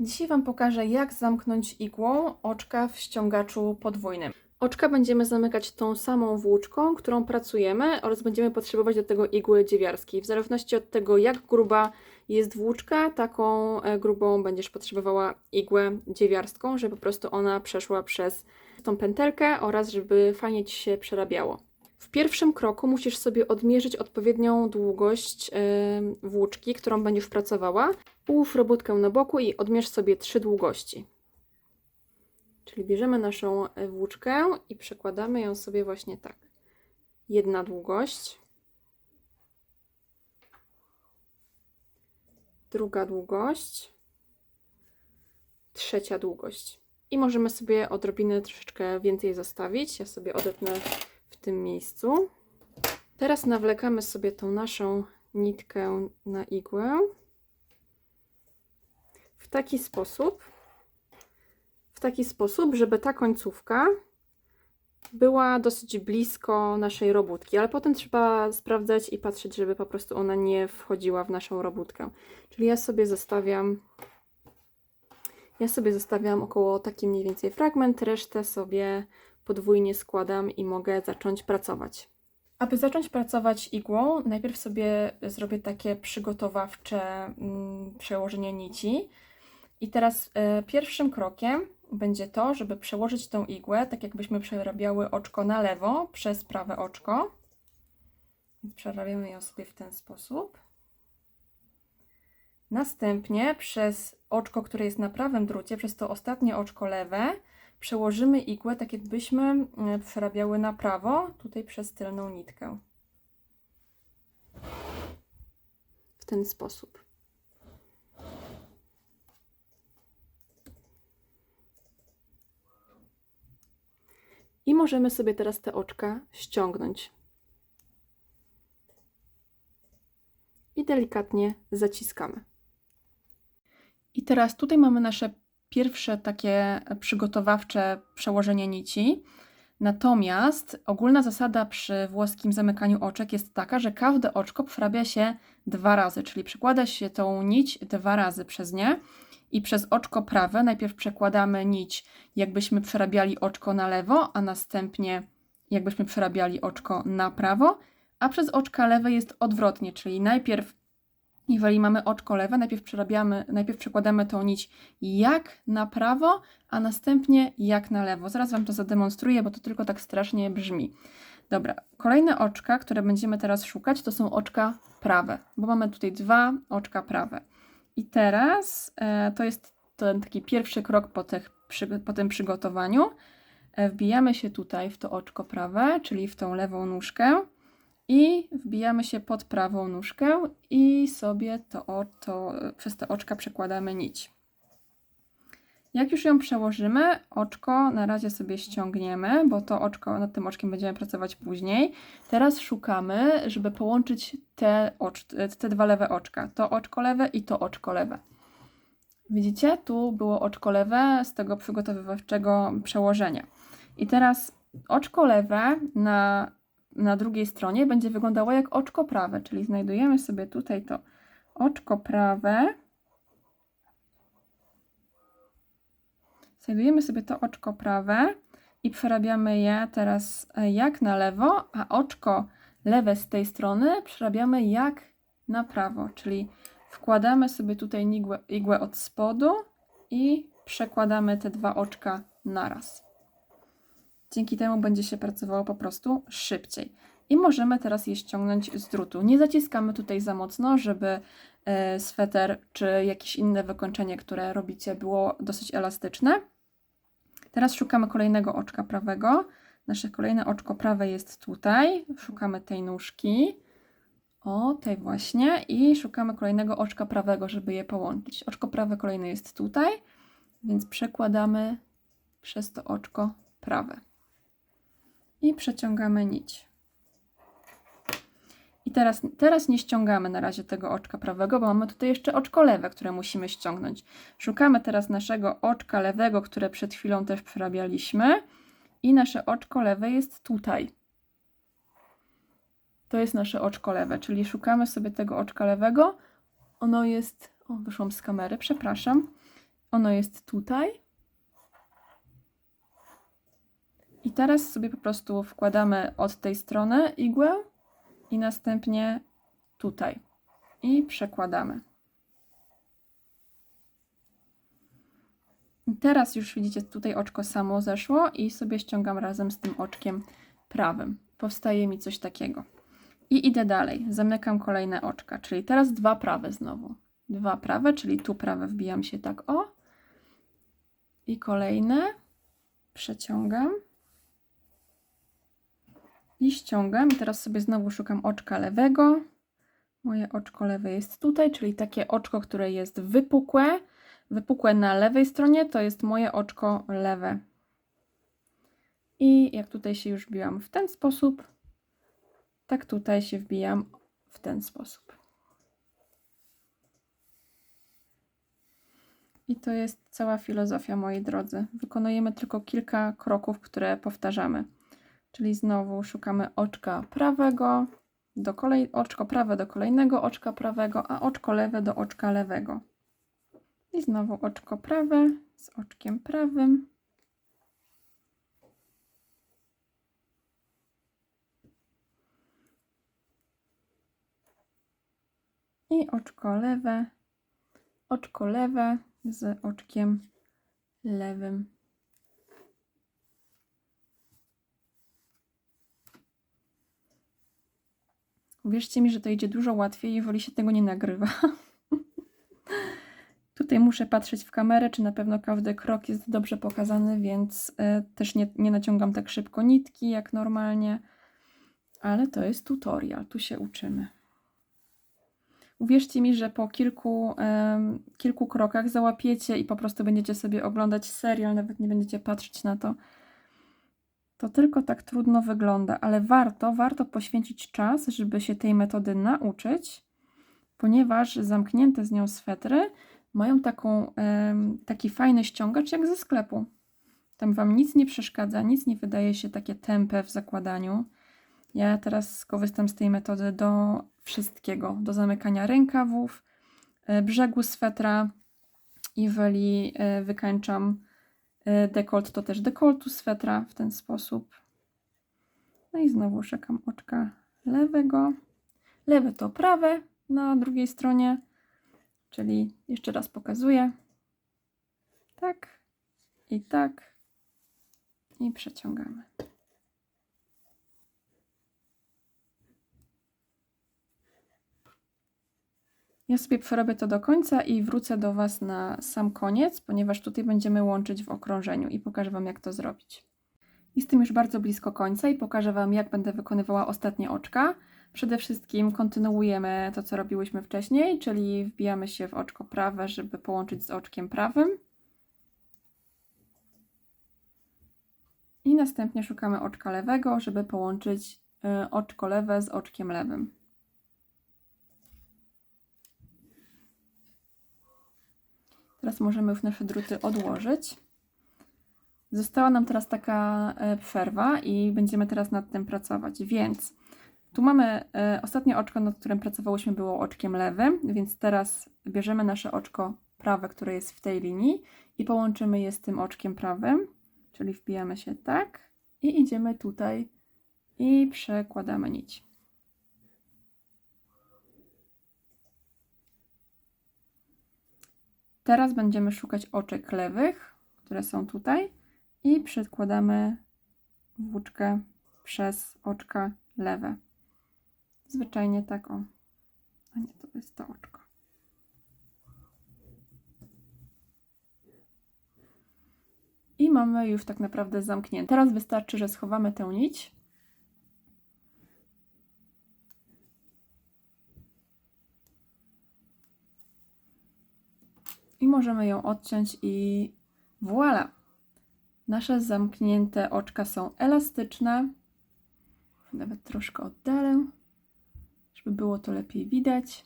Dzisiaj Wam pokażę, jak zamknąć igłą oczka w ściągaczu podwójnym. Oczka będziemy zamykać tą samą włóczką, którą pracujemy oraz będziemy potrzebować do tego igły dziewiarskiej. W zależności od tego, jak gruba jest włóczka, taką e, grubą będziesz potrzebowała igłę dziewiarską, żeby po prostu ona przeszła przez tą pętelkę oraz żeby fajnie Ci się przerabiało. W pierwszym kroku musisz sobie odmierzyć odpowiednią długość yy, włóczki, którą będziesz pracowała. Ułóż robótkę na boku i odmierz sobie trzy długości. Czyli bierzemy naszą e, włóczkę i przekładamy ją sobie właśnie tak. Jedna długość. Druga długość. Trzecia długość. I możemy sobie odrobinę troszeczkę więcej zostawić. Ja sobie odetnę w tym miejscu. Teraz nawlekamy sobie tą naszą nitkę na igłę w taki sposób, w taki sposób, żeby ta końcówka była dosyć blisko naszej robótki, ale potem trzeba sprawdzać i patrzeć, żeby po prostu ona nie wchodziła w naszą robótkę. Czyli ja sobie zostawiam ja sobie zostawiam około taki mniej więcej fragment, resztę sobie podwójnie składam i mogę zacząć pracować. Aby zacząć pracować igłą, najpierw sobie zrobię takie przygotowawcze mm, przełożenie nici. I teraz e, pierwszym krokiem będzie to, żeby przełożyć tą igłę, tak jakbyśmy przerabiały oczko na lewo przez prawe oczko. Więc przerabiamy ją sobie w ten sposób. Następnie przez oczko, które jest na prawym drucie, przez to ostatnie oczko lewe, przełożymy igłę tak jakbyśmy e, przerabiały na prawo, tutaj przez tylną nitkę. W ten sposób. I możemy sobie teraz te oczka ściągnąć. I delikatnie zaciskamy. I teraz tutaj mamy nasze pierwsze takie przygotowawcze przełożenie nici. Natomiast ogólna zasada przy włoskim zamykaniu oczek jest taka, że każde oczko przerabia się dwa razy, czyli przekłada się tą nić dwa razy przez nie i przez oczko prawe najpierw przekładamy nić, jakbyśmy przerabiali oczko na lewo, a następnie jakbyśmy przerabiali oczko na prawo, a przez oczka lewe jest odwrotnie, czyli najpierw jeżeli mamy oczko lewe, najpierw przerabiamy, najpierw przekładamy tą nić jak na prawo, a następnie jak na lewo. Zaraz Wam to zademonstruję, bo to tylko tak strasznie brzmi. Dobra, kolejne oczka, które będziemy teraz szukać, to są oczka prawe, bo mamy tutaj dwa oczka prawe. I teraz e, to jest ten taki pierwszy krok po, tych, po tym przygotowaniu. E, wbijamy się tutaj w to oczko prawe, czyli w tą lewą nóżkę i wbijamy się pod prawą nóżkę i sobie to, to przez te oczka przekładamy nić. Jak już ją przełożymy, oczko na razie sobie ściągniemy, bo to oczko, nad tym oczkiem będziemy pracować później. Teraz szukamy, żeby połączyć te, ocz, te dwa lewe oczka. To oczko lewe i to oczko lewe. Widzicie? Tu było oczko lewe z tego przygotowywawczego przełożenia. I teraz oczko lewe na na drugiej stronie będzie wyglądało jak oczko prawe, czyli znajdujemy sobie tutaj to oczko prawe. Znajdujemy sobie to oczko prawe i przerabiamy je teraz e, jak na lewo, a oczko lewe z tej strony przerabiamy jak na prawo, czyli wkładamy sobie tutaj igłę, igłę od spodu i przekładamy te dwa oczka naraz. Dzięki temu będzie się pracowało po prostu szybciej. I możemy teraz je ściągnąć z drutu. Nie zaciskamy tutaj za mocno, żeby e, sweter czy jakieś inne wykończenie, które robicie, było dosyć elastyczne. Teraz szukamy kolejnego oczka prawego. Nasze kolejne oczko prawe jest tutaj. Szukamy tej nóżki. O, tej właśnie. I szukamy kolejnego oczka prawego, żeby je połączyć. Oczko prawe kolejne jest tutaj, więc przekładamy przez to oczko prawe i przeciągamy nić. I teraz, teraz nie ściągamy na razie tego oczka prawego, bo mamy tutaj jeszcze oczko lewe, które musimy ściągnąć. Szukamy teraz naszego oczka lewego, które przed chwilą też przerabialiśmy. I nasze oczko lewe jest tutaj. To jest nasze oczko lewe, czyli szukamy sobie tego oczka lewego. Ono jest. O, wyszłam z kamery, przepraszam. Ono jest tutaj. I teraz sobie po prostu wkładamy od tej strony igłę i następnie tutaj. I przekładamy. I teraz już widzicie, tutaj oczko samo zeszło i sobie ściągam razem z tym oczkiem prawym. Powstaje mi coś takiego. I idę dalej. Zamykam kolejne oczka, czyli teraz dwa prawe znowu. Dwa prawe, czyli tu prawe wbijam się tak o. I kolejne przeciągam. I ściągam. I teraz sobie znowu szukam oczka lewego. Moje oczko lewe jest tutaj, czyli takie oczko, które jest wypukłe. Wypukłe na lewej stronie to jest moje oczko lewe. I jak tutaj się już wbiłam w ten sposób, tak tutaj się wbijam w ten sposób. I to jest cała filozofia, moi drodzy. Wykonujemy tylko kilka kroków, które powtarzamy. Czyli znowu szukamy oczka prawego, do kolej, oczko prawe do kolejnego oczka prawego, a oczko lewe do oczka lewego. I znowu oczko prawe z oczkiem prawym. I oczko lewe, oczko lewe z oczkiem lewym. Uwierzcie mi, że to idzie dużo łatwiej i woli się tego nie nagrywa. Tutaj muszę patrzeć w kamerę, czy na pewno każdy krok jest dobrze pokazany, więc e, też nie, nie naciągam tak szybko nitki jak normalnie. Ale to jest tutorial, tu się uczymy. Uwierzcie mi, że po kilku, kilku krokach załapiecie i po prostu będziecie sobie oglądać serial, nawet nie będziecie patrzeć na to. To tylko tak trudno wygląda, ale warto, warto poświęcić czas, żeby się tej metody nauczyć, ponieważ zamknięte z nią swetry mają taką, taki fajny ściągacz jak ze sklepu. Tam Wam nic nie przeszkadza, nic nie wydaje się takie tępe w zakładaniu. Ja teraz korzystam z tej metody do wszystkiego, do zamykania rękawów, e, brzegu swetra. Jeżeli e, wykańczam dekolt, to też dekoltu swetra w ten sposób. No i znowu szukam oczka lewego. Lewe to prawe na drugiej stronie, czyli jeszcze raz pokazuję. Tak i tak i przeciągamy. Ja sobie przerobię to do końca i wrócę do Was na sam koniec, ponieważ tutaj będziemy łączyć w okrążeniu i pokażę Wam, jak to zrobić. Jestem już bardzo blisko końca i pokażę Wam, jak będę wykonywała ostatnie oczka. Przede wszystkim kontynuujemy to, co robiłyśmy wcześniej, czyli wbijamy się w oczko prawe, żeby połączyć z oczkiem prawym. I następnie szukamy oczka lewego, żeby połączyć y, oczko lewe z oczkiem lewym. Teraz możemy już nasze druty odłożyć. Została nam teraz taka e, przerwa i będziemy teraz nad tym pracować. Więc tu mamy e, ostatnie oczko, nad którym pracowałyśmy, było oczkiem lewym, więc teraz bierzemy nasze oczko prawe, które jest w tej linii i połączymy je z tym oczkiem prawym, czyli wbijamy się tak i idziemy tutaj i przekładamy nić. Teraz będziemy szukać oczek lewych, które są tutaj i przekładamy włóczkę przez oczka lewe. Zwyczajnie tak o. A nie, to jest to oczko. I mamy już tak naprawdę zamknięte. Teraz wystarczy, że schowamy tę nić. I możemy ją odciąć i voilà! Nasze zamknięte oczka są elastyczne. Nawet troszkę oddalę, żeby było to lepiej widać.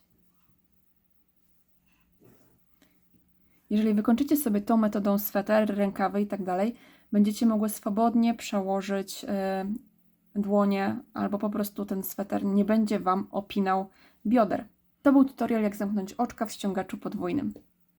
Jeżeli wykończycie sobie tą metodą sweter, rękawy i tak dalej, będziecie mogły swobodnie przełożyć y, dłonie albo po prostu ten sweter nie będzie Wam opinał bioder. To był tutorial jak zamknąć oczka w ściągaczu podwójnym.